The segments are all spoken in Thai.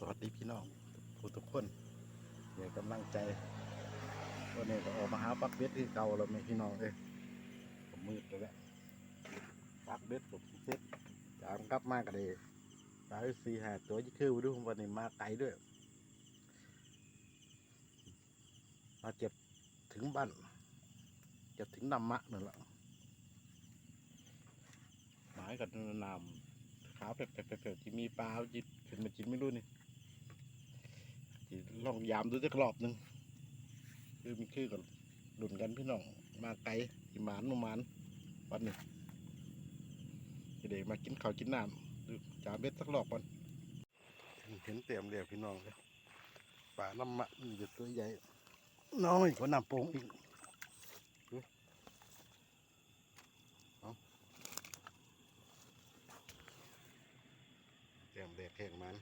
สวัสดีพี่น้องทุกทุกคนเดี๋ยวกำลังใจวันนี้ก็ออกมาหาปักเบ็ดที่เก่าแล้วไหมพี่น้องเอ้ยผมมืดแล้วแหละปักเบ็ดผมเซ็ตจามกลับมากันเลยปลาสี่หาตัวยี่คือดูวันนี้มาไกลด้วย มาเจ็บถึงบ้านจะถึงนำมะนั่นแหละหมายกับนำขาแบบแบบแบบที่มีปลาจิตขึ้นมาจิตไม่รู้นี่ ลองยามดูสักรอบหนึ่งคือมีคือกับดุนกันพี่น้องมาไกลอีหมานมมานวันนี้เด็กมากินข้าวกินน้ำดูจามเบ็ดสักรอบก่อนเห็นเต็มเรียพี่น้องเลยป่าน้ำมะมันอยู่ตัวใหญ่น้อยกว่าน้ำโป่งอีกดูเอา แกมแดกแข่งมัน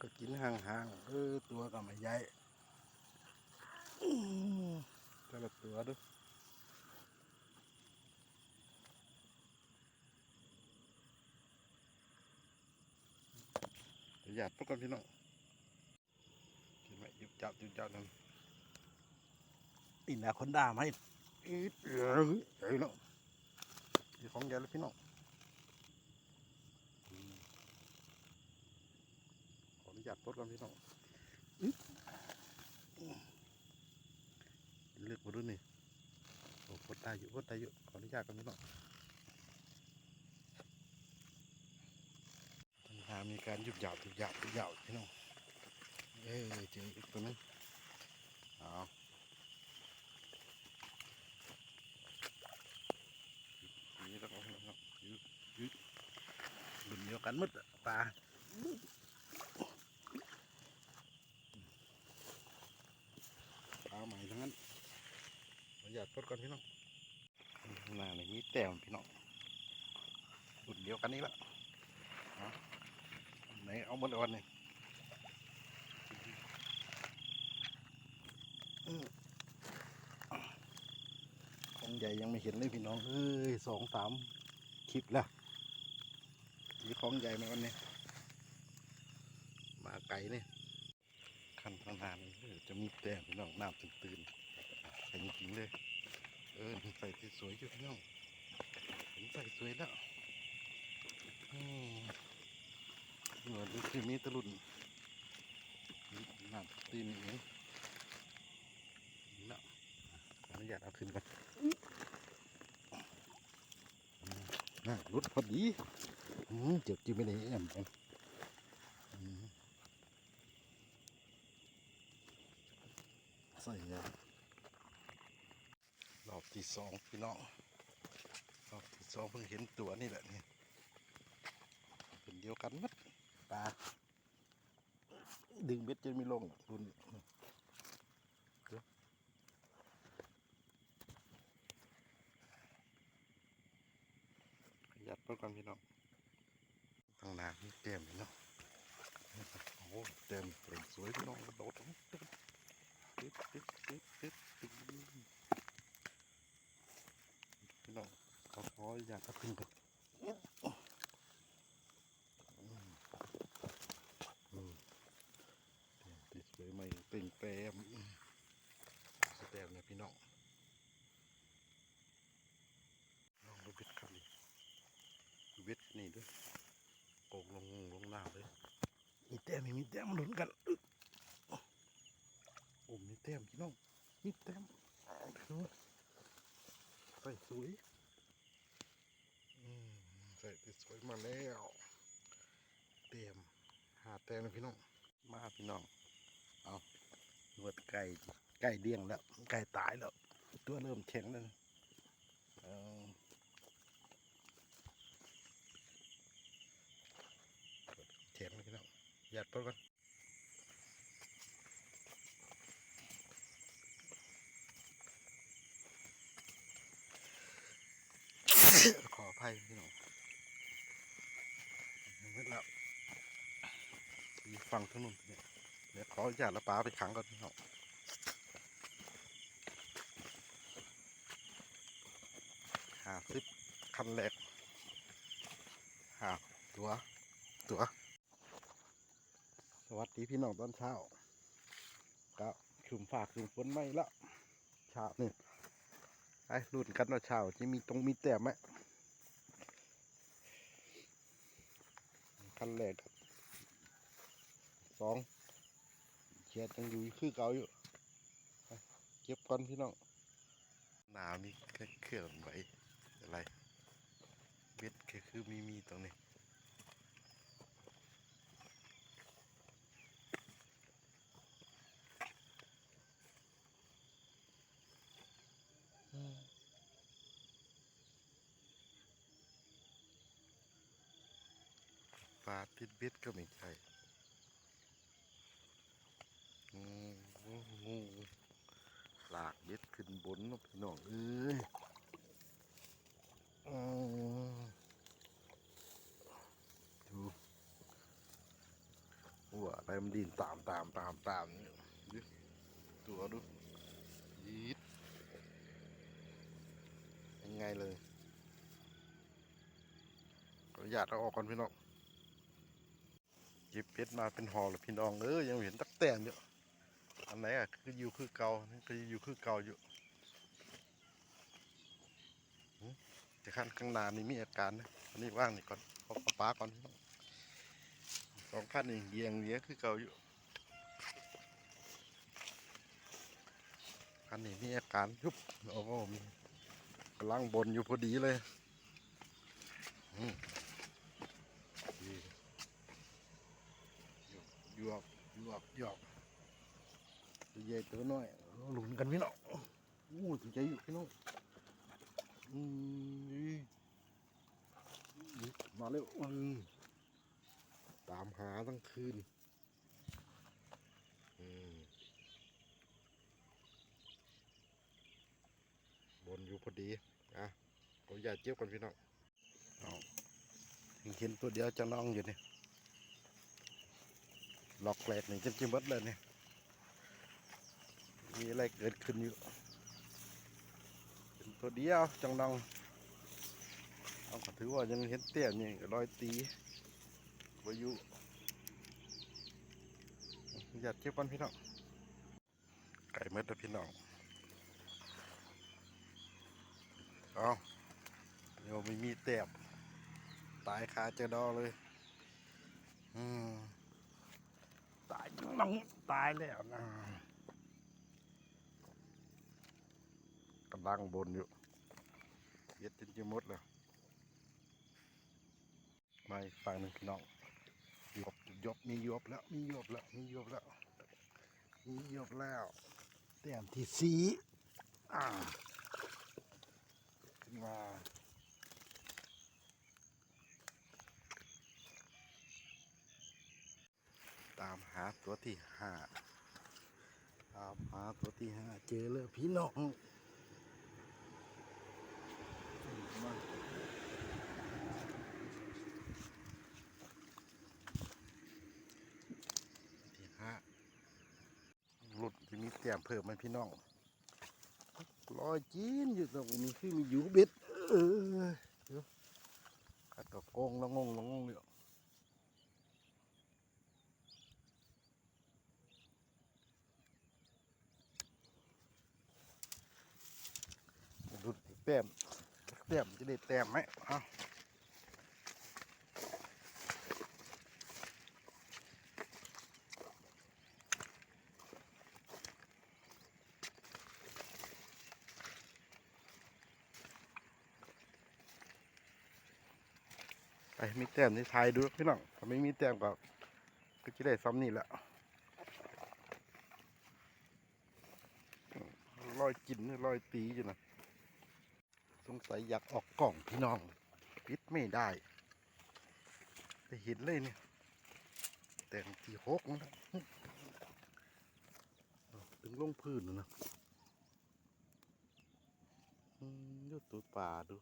กินก็กินห่างๆเออตัวก็ไม่ใหญ่อื้อแต่ละตัวดูหยาดพวกกันพี่น้องกินไหมยุบจับยุบจับนั่นอินดาคนด่าไหมอีดเอ้ยเอ้ยเนาะนี่ของใหญ่เลยพี่น้อง ขออนุญาตปดก่อนพี่น้องเลือกมาดูนี่โอ้ปดได้อยู่ปดได้อยู่ขออนุญาตก่อนพี่น้องปัญหามีการยุบหยาบยุบหยาบยุบหยาบพี่น้องเอ้ยเจออีกตัวนึงเอานี่แล้วก็พี่น้องยึดยึดรุ่นเดียวกันหมดอะปลา ปลาใหม่ทั้งนั้น ขออนุญาตปลดก่อนพี่น้องข้างหน้านี่มีแต้มพี่น้องรุ่นเดียวกันนี่ละเอาไหนเอาหมดเลยวันนี้อื้อของใหญ่ยังไม่เห็นเลยพี่น้องเอ้ยสองสามคลิปแล้วมีของใหญ่ไหมวันนี้มาไก่นี่คันทางนานเออจะมีแต้มพี่น้องน้ำตื่นๆใส่จริงๆเลย เออใส่ที่สวยอยู่พี่น้องผมใส่สวยแล้วเหมือนคือมีตะลุนหน้ำตีนเองนะขออนุญาตเอาขึ้นก่อนน่ารุดพอดีเจ็บจิ้มไปไหนแอมกันอืม ใส่ยารอบ ที่สองพี่น้องรอบที่สองเพิ่งเห็นตัวนี่แหละนี่เป็นเดียวกันมัดปลาดึงเบ็ดจนไม่ลงรุ่นเยวขยับเพื่อก่อนพี่น้องทางนานเต็มพี่น้องโอ้เต็มเต็มสวยพี่น้องกระโดดลงปึ๊บปึ๊บปึ๊บปึ๊บปึ๊บ พี่น้องเขาขออยากกระพึ่งกันอืมอืมติดสวยใหม่เป่งแปมอืมสแตมเนี่ยพี่น้องลองดูเบ็ดครับเบ็ดนี่ด้วยโกงลงลงหน้าเลยมีแต้มม่มีแต้มหนุนกันโอ้มีแต้มพี่น้องมีแต้มดู ส่สวยใส่ติดสวยมาแล้วเต็มหาแต้มพี่น้อง มาพี่น้อง เอานวดไก่ไก่เดี้ยงแล้ว ไก่ตายแล้ว ตัวเริ่มแข็งแล้วนะเอแข็งเลยพี่น้องหยัดปลดก่อน ขออภัยพี่น้องเม็ดแล้วมีฟังถ นนเนี่ยเดี๋ยวขออนุญาตละปลาไปขังก่อนพี่น้องห้าสิบคันแรกห้าตัวตัวสวัสดีพี่น้องตอนเช้าก็คลุมฝากคลุมฝนไม่ละเช้านี่ไอ้รุ่นกันว่าเช้าจะมีตรงมีแต้มไหมขั้นแรกครับ สองเชียดยังอยู่คือเก่าอยู่เก็บก่อนพี่น้องหนาวนี่แค่เคลื่อนไหวอะไรเบ็ดแค่คือมีมีตรงนี้ปลาติดเบ็ดก็ไม่ใช่ งูลากเบ็ดขึ้นบนนะพี่น้องเอ้ยอดูว่าอะไรมันดินตามตามตามตามเนี่ยดูตัวดูยีดยังไงเลยขออนุญาตเอาออกก่อนพี่น้องหยิบเป็ดมาเป็นห่อเลยพี่น้องเออยังเห็นตักแตนอยู่ อันไหนอะคืออยู่คือเก่านี่ก็อยู่คือเก่าอยู่หึแต่ขั้นข้างนานี่มีอาการนะอันนี้ว่างนี่ก่อนขอปลาปลาก่อนสองขั้นนี่เยียงเยียคือเก่าอยู่ขั้นนี้มีอาการยุบโอ้โหมีกำลังบนอยู่พอดีเลยอืมดีหยวกหยวกหยวก ตัวใหญ่ตัวน้อยหลุนกันพี่น้องอู้ตัวใหญ่อยู่พี่น้องอืมมาเร็วอืมตามหาทั้งคืนอืมบนอยู่พอดีอะผมอยากเจ็บกันพี่น้องเอาเห็นตัวเดียวจะน้องอยู่เนี่ยหลอกแหลกนี่งจิ้มจิ้มเบดเลยเนี่ย มีอะไรเกิดขึ้นอยู่เป็นตัวเดียวจังนองเอาถือว่ายังเห็นเตี้ยนี่รอยตีวายุอยากเก็บกันพี่น้อง ไก่เม็ดนะพี่น้อง เอาเดี๋ยวไม่มีแต้มตายคาเจดอเลย อืม ตายน้องตายแล้วนะ บังบนอยู่เย็ดจนจะมดแล้วมาฝั่งหนึ่งพี่น้องยบยบมียบแล้วมียบแล้วมียบแล้วมียบแล้วแต้มที่สีอ่าขึ้นมาตามหาตัวที่ห้าตามหาตัวที่ห้าเจอเลยพี่น้องมาที่ห้าห แก้มเพิ่มไหมพี่น้องลอยจีนอยู่ตรงนี้คือมีอยู่เบ็ดเออเดี๋ยวกัดกับกงแล้วงงแล้วงงเลยดูแต้มแต้มจะได้แต้มไหมเอา ไปมีแต้มในทายดูพี่น้องถ้าไม่มีแต้มก็ก็จะได้ซ้ำนี่แหละอืมรอยกินรอยตีอยู่นะสงสัยอยากออกกล่องพี่น้องปิดไม่ได้ไปเห็นเลยเนี่ยแต่งที่หกนะถึงลงพื้นแล้วนะอืดตัวป่าดู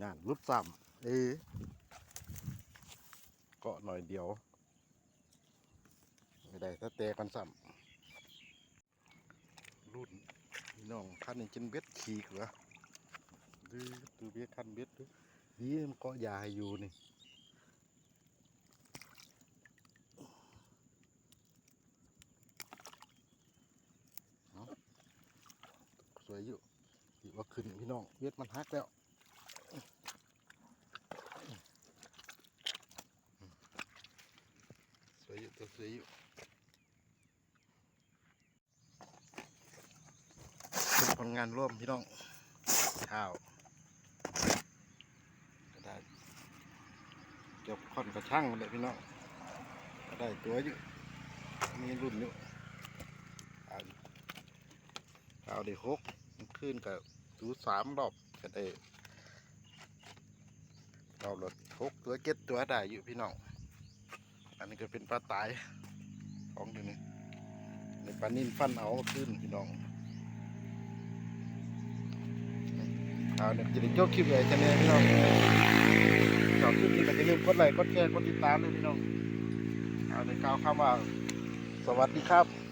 งานรุดซ้ำ เอเกาะหน่อยเดียว ไม่ได้ถ้าเตะกันซ้ำรุ่นพี่น้องคันนี้จินเบ็ดขีกเหรอดูตัวเบ็ดท่านเบ็ดดูนี่มันเกาะยาอยู่นี่สวยอยู่ที่ว่าขึ้นพี่น้องเบ็ดมันฮักแล้ว วยอยู่ตัวสวยอยู่เป็นผลงานร่วมพี่น้องข้าวก็ได้เก็บค่อนกระช่างเลยพี่น้องก็ได้ตัวอยู่มีรุ่นอยู่เอาเอาได้หกขึ้นกับตูสามรอบก็ได้รอบละหกตัวเก็ดตัวได้อยู่พี่น้อง อันนี้ก็เป็นปลาตายของอยู่นี่ในปลานิ่นฟันเอาขึ้นพี่น้องเอาเนี่ยจะได้จบคลิปเลยจะเนี่ยพี่น้องชอบคลิปนี้ก็จะเริ่มกดไลค์กดแชร์กดติดตามเลยพี่น้องเอาในกล่าวคำว่า สวัสดีครับ